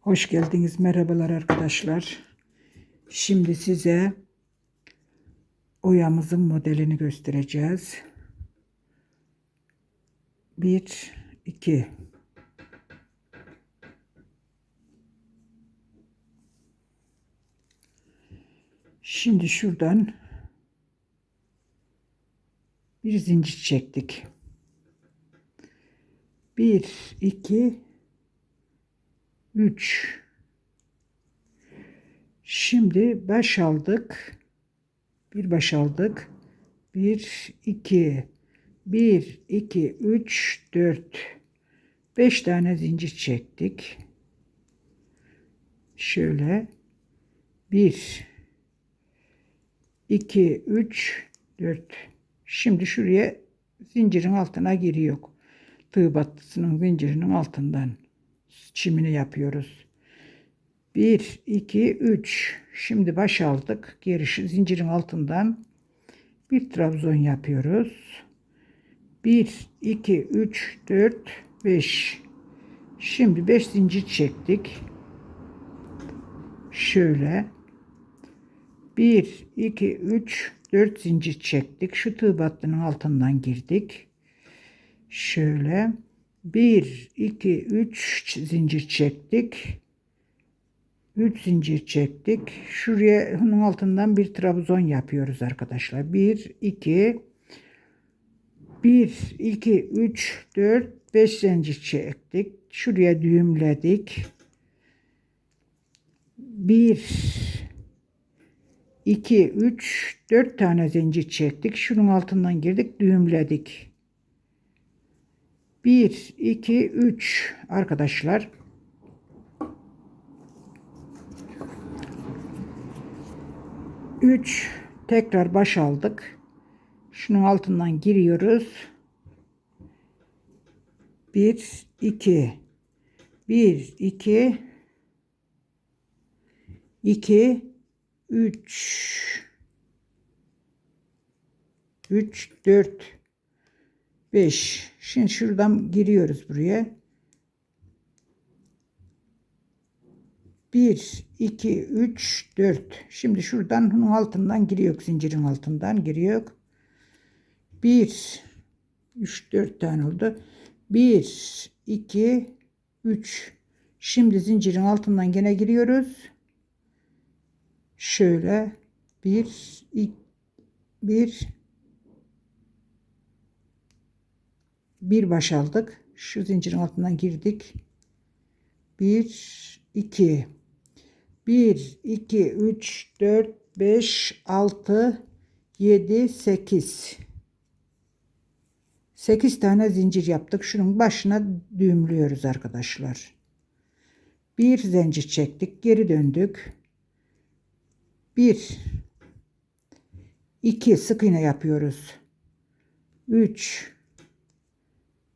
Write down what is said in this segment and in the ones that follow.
Hoş geldiniz. Merhabalar arkadaşlar. Şimdi size oyamızın modelini göstereceğiz. 1 2 Şimdi şuradan bir zincir çektik. 1 2 3 Şimdi baş aldık. Bir baş aldık. 1 2 1 2 3 4 5 tane zincir çektik. Şöyle 1 2 3 4 Şimdi şuraya zincirin altına giriyor. Tığ battısının zincirinin altından çimini yapıyoruz. 1, 2, 3. Şimdi baş aldık. Geri zincirin altından bir trabzon yapıyoruz. 1, 2, 3, 4, 5. Şimdi 5 zincir çektik. Şöyle. 1, 2, 3, 4 zincir çektik. Şu tığ battının altından girdik. Şöyle. 1, 2, 3 zincir çektik. 3 zincir çektik. Şuraya bunun altından bir trabzon yapıyoruz arkadaşlar. 1, 2, 1, 2, 3, 4, 5 zincir çektik. Şuraya düğümledik. 1, 2, 3, 4 tane zincir çektik. Şunun altından girdik, düğümledik. 1, 2, 3 arkadaşlar. Üç tekrar baş aldık. Şunun altından giriyoruz. Bir, iki, bir, iki, iki, üç, üç, dört, 5. Şimdi şuradan giriyoruz buraya. 1, 2, 3, 4. Şimdi şuradan bunun altından giriyor. Zincirin altından giriyor. 1, 3, 4 tane oldu. 1, 2, 3. Şimdi zincirin altından gene giriyoruz. Şöyle 1, 2, 1, bir baş aldık. Şu zincirin altından girdik. 1 2 1 2 3 4 5 6 7 8 8 tane zincir yaptık. Şunun başına düğümlüyoruz arkadaşlar. Bir zincir çektik. Geri döndük. 1 2 sık iğne yapıyoruz. 3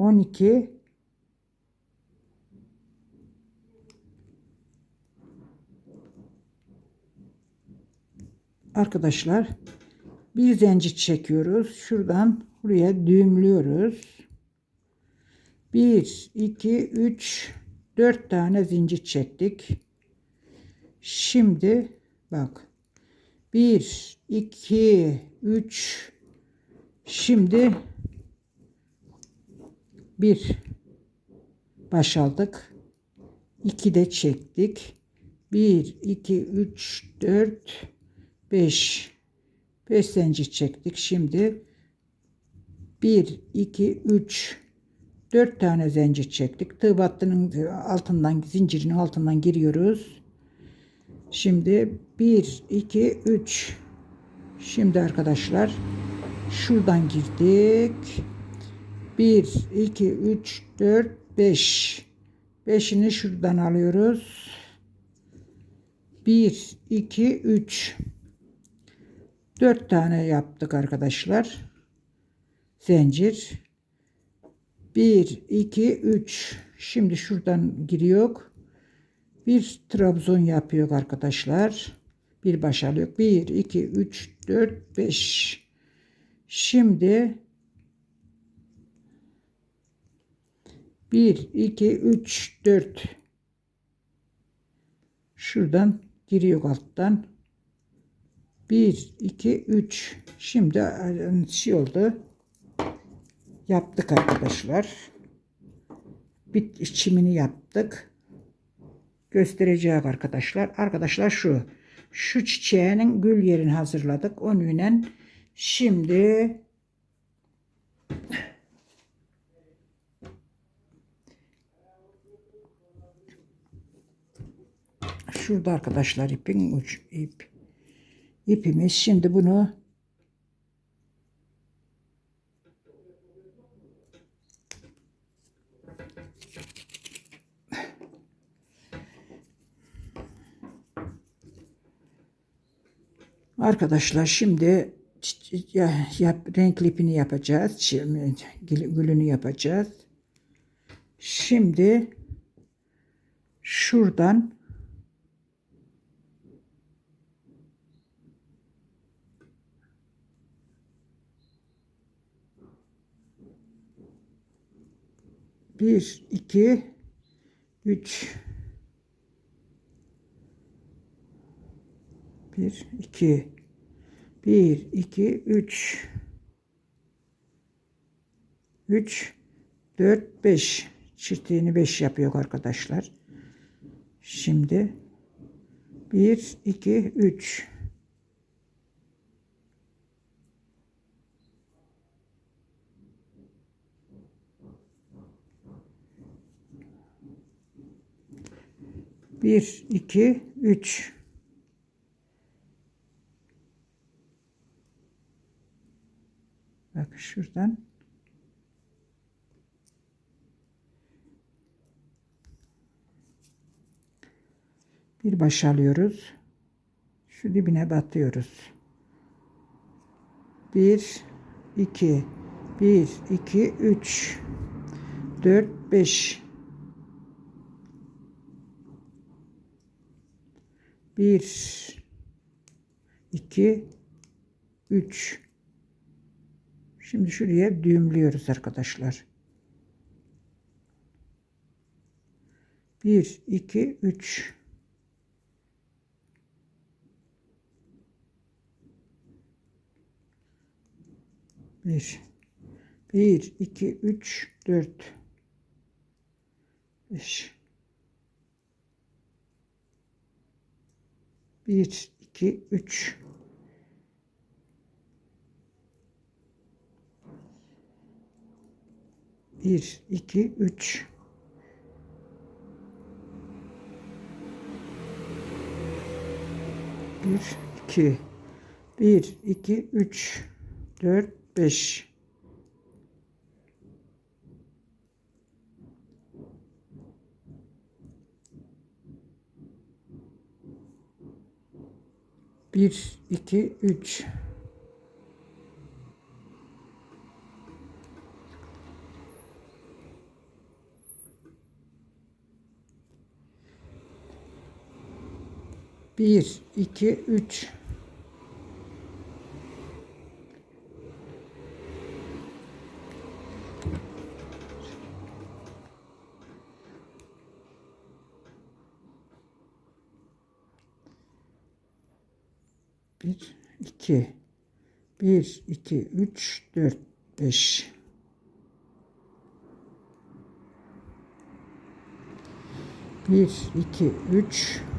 12 Arkadaşlar bir zincir çekiyoruz. Şuradan buraya düğümlüyoruz. 1 2 3 4 tane zincir çektik. Şimdi bak 1 2 3 şimdi bir baş aldık. 2 de çektik. 1 2 3 4 5 5 zincir çektik. Şimdi 1 2 3 4 tane zincir çektik. Tığ battının altından zincirinin altından giriyoruz. Şimdi 1 2 3 Şimdi arkadaşlar şuradan girdik. 1, 2, 3, 4, 5. Beşini şuradan alıyoruz. 1, 2, 3. 4 tane yaptık arkadaşlar. Zincir. 1, 2, 3. Şimdi şuradan giriyor. Bir trabzon yapıyor arkadaşlar. Bir baş alıyor. 1, 2, 3, 4, 5. Şimdi 1, 2, 3, 4. Şuradan giriyor alttan. 1, 2, 3. Şimdi şey oldu. Yaptık arkadaşlar. Bit içimini yaptık. Göstereceğim arkadaşlar. Arkadaşlar şu. Şu çiçeğinin gül yerini hazırladık. Onunla şimdi Şurada arkadaşlar ipin uç ip. ipimiz. Şimdi bunu Arkadaşlar şimdi ya, yap, renkli ipini yapacağız. Şimdi gülünü yapacağız. Şimdi şuradan bir, iki, üç, bir, iki, bir, iki, üç, üç, dört, beş. Çiftliğini beş yapıyor arkadaşlar. Şimdi bir, iki, üç. Bir, iki, üç. Bak şuradan. Bir baş alıyoruz. Şu dibine batıyoruz. Bir, iki, bir, iki, üç, dört, beş. Bir, iki, üç. Şimdi şuraya düğümlüyoruz arkadaşlar. Bir, iki, üç. Bir, bir, iki, üç, dört, beş. Bir, iki, üç. Bir, iki, üç. Bir, iki. Bir, iki, üç. Dört, beş. Bir, iki, üç. Bir, iki, üç. 2 1 2 3 4 5 1 2 3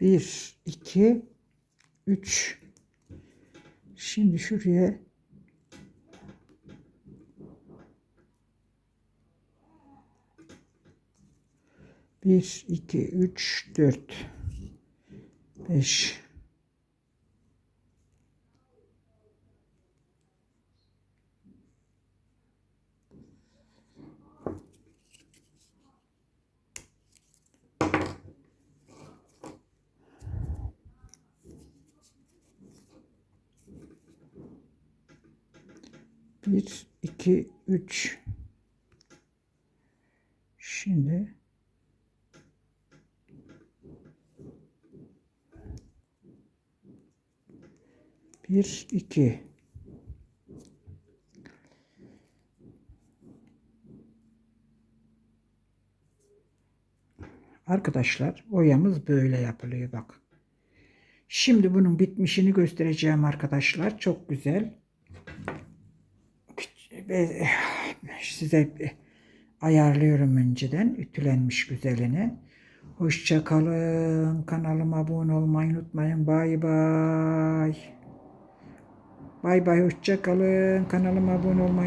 1, 2, 3. Şimdi şuraya bir, iki, üç, dört, beş. Bir, iki, üç. Şimdi bir, iki. Arkadaşlar oyamız böyle yapılıyor bak. Şimdi bunun bitmişini göstereceğim arkadaşlar. Çok güzel. Ve size ayarlıyorum önceden ütülenmiş güzelini. Hoşça kalın. Kanalıma abone olmayı unutmayın. Bay bay. Bay bay hoşça kalın. Kanalıma abone olmayı